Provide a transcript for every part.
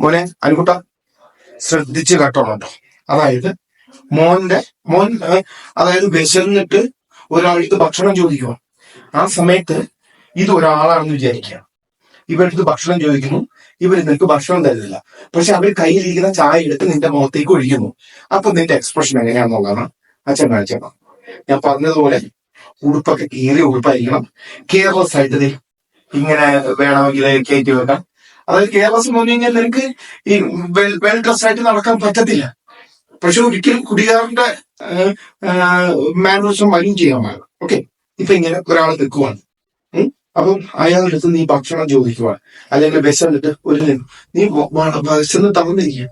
മോനെ അനുകുട്ട ശ്രദ്ധിച്ച് കേട്ടോണം കേട്ടോ അതായത് മോന്റെ മോൻ അതായത് വിശന്നിട്ട് ഒരാൾക്ക് ഭക്ഷണം ചോദിക്കുക ആ സമയത്ത് ഇത് ഒരാളാണെന്ന് വിചാരിക്കുക. ഇവരടുത്ത് ഭക്ഷണം ചോദിക്കുന്നു ഇവർ നിനക്ക് ഭക്ഷണം തരുന്നില്ല. പക്ഷെ അവർ കയ്യിലിരിക്കുന്ന ചായ എടുത്ത് നിന്റെ മുഖത്തേക്ക് ഒഴിക്കുന്നു. അപ്പൊ നിന്റെ എക്സ്പ്രഷൻ എങ്ങനെയാണെന്നുള്ളതാണ് അച്ഛൻ കാണിച്ചത് ഞാൻ പറഞ്ഞതുപോലെ ഉടുപ്പൊക്കെ കീറി ഉടുപ്പായിരിക്കണം. കെയർലെസ് ആയിട്ട് ഇങ്ങനെ വേണമെങ്കിൽ കയറ്റി വെക്കാം. അതായത് കേരളത്തിൽ എന്ന് കഴിഞ്ഞാൽ നിനക്ക് ഈ വെൽ വെൽ ഡ്രസ്സായിട്ട് നടക്കാൻ പറ്റത്തില്ല. പക്ഷെ ഒരിക്കലും കുടികാരന്റെ മാനേഴ്സും ചെയ്യാൻ പാടില്ല. ഓക്കെ? ഇപ്പൊ ഇങ്ങനെ ഒരാൾ നിൽക്കുവാണ്? അപ്പം അയാളുടെ അടുത്ത് നീ ഭക്ഷണം ചോദിക്കുവാണ്. അല്ലെങ്കിൽ വിശന്നിട്ട് ഒരു നി- വിശന്ന് തന്നിരിക്കുക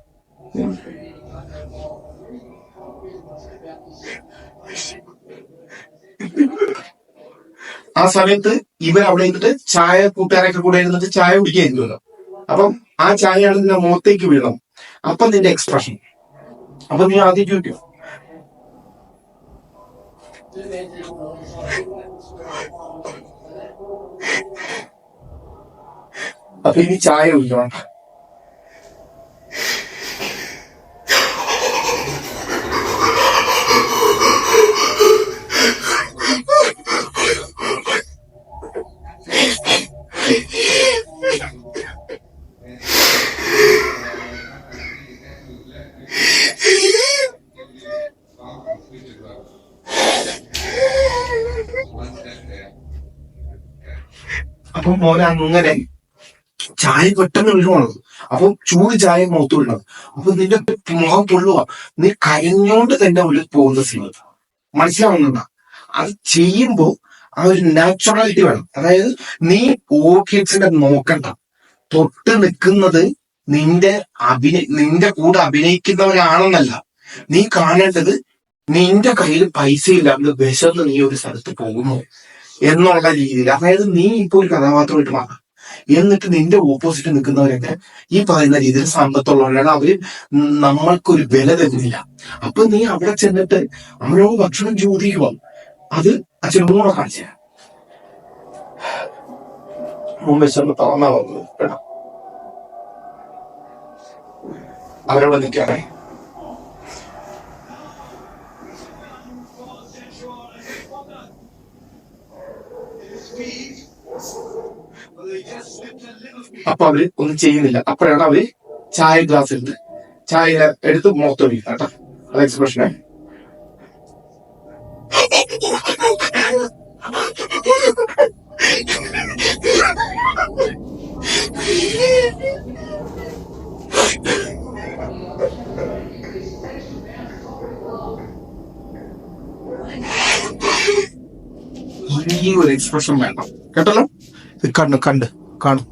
ആ സമയത്ത് ഇവർ അവിടെ ഇരുന്നിട്ട് ചായ കൂട്ടുകാരൊക്കെ കൂടെ ഇരുന്നിട്ട് ചായ കുടിക്കുകയായിരുന്നല്ലോ. അപ്പം ആ ചായയാണ് നിന്റെ മുഖത്തേക്ക് വീണം അപ്പൊ നിന്റെ എക്സ്പ്രഷൻ അപ്പൊ നീ ആദ്യം ചോദിക്കും. അപ്പൊ ഇനി ചായ കുടിക്കണം? അപ്പൊ മോനെ അങ്ങനെ ചായ പെട്ടെന്ന് വീഴുവാണത് അപ്പൊ ചൂട് ചായ മുഖത്ത് വീഴണത് അപ്പൊ നിന്റെ മുഖം പൊള്ളുക നീ കരഞ്ഞോണ്ട് തന്നെ ഉള്ളിൽ പോകുന്ന സീൻ മനസ്സിലാവുന്നുണ്ട? അത് ചെയ്യുമ്പോ ആ ഒരു നാച്ചുറാലിറ്റി വേണം. അതായത് നീ ഓർക്കിഡ്സിന്റെ നോക്കണ്ട. തൊട്ട് നിൽക്കുന്നത് നിന്റെ അഭിനയ നിന്റെ കൂടെ അഭിനയിക്കുന്നവരാണെന്നല്ല നീ കാണേണ്ടത് നിന്റെ കയ്യിൽ പൈസ ഇല്ലാണ്ട് വിശന്ന് നീ ഒരു സ്ഥലത്ത് പോകുന്നു. എന്നുള്ള രീതിയിൽ അതായത് നീ ഇപ്പൊ ഒരു കഥാപാത്രമായിട്ട് മാറാം എന്നിട്ട് നിന്റെ ഓപ്പോസിറ്റ് നിൽക്കുന്നവരൊക്കെ ഈ പറയുന്ന രീതിയിൽ സമ്പത്തുള്ളവരാണ്. അവർ നമ്മൾക്കൊരു വില തരുന്നില്ല. അപ്പൊ നീ അവിടെ ചെന്നിട്ട് അവരോ ഭക്ഷണം ചോദിക്കുക അത് അച്ഛൻ മൂടെ കാണിച്ച മുമ്പ് ചെന്ന് തുറന്നാ അവരോട് നിൽക്കാറേ അപ്പൊ അവർ ഒന്നും ചെയ്യുന്നില്ല. അപ്പോഴാണ് അവർ ചായ ഗ്ലാസ് എടുത്ത് ചായ എടുത്ത് മുഖത്തൊഴിക്കുക കേട്ടോ. അത് എക്സ്പ്രഷനെ ഈ ഒരു എക്സ്പ്രഷൻ വേണം കേട്ടല്ലോ? കണ്ടു കണ്ട് കാണും.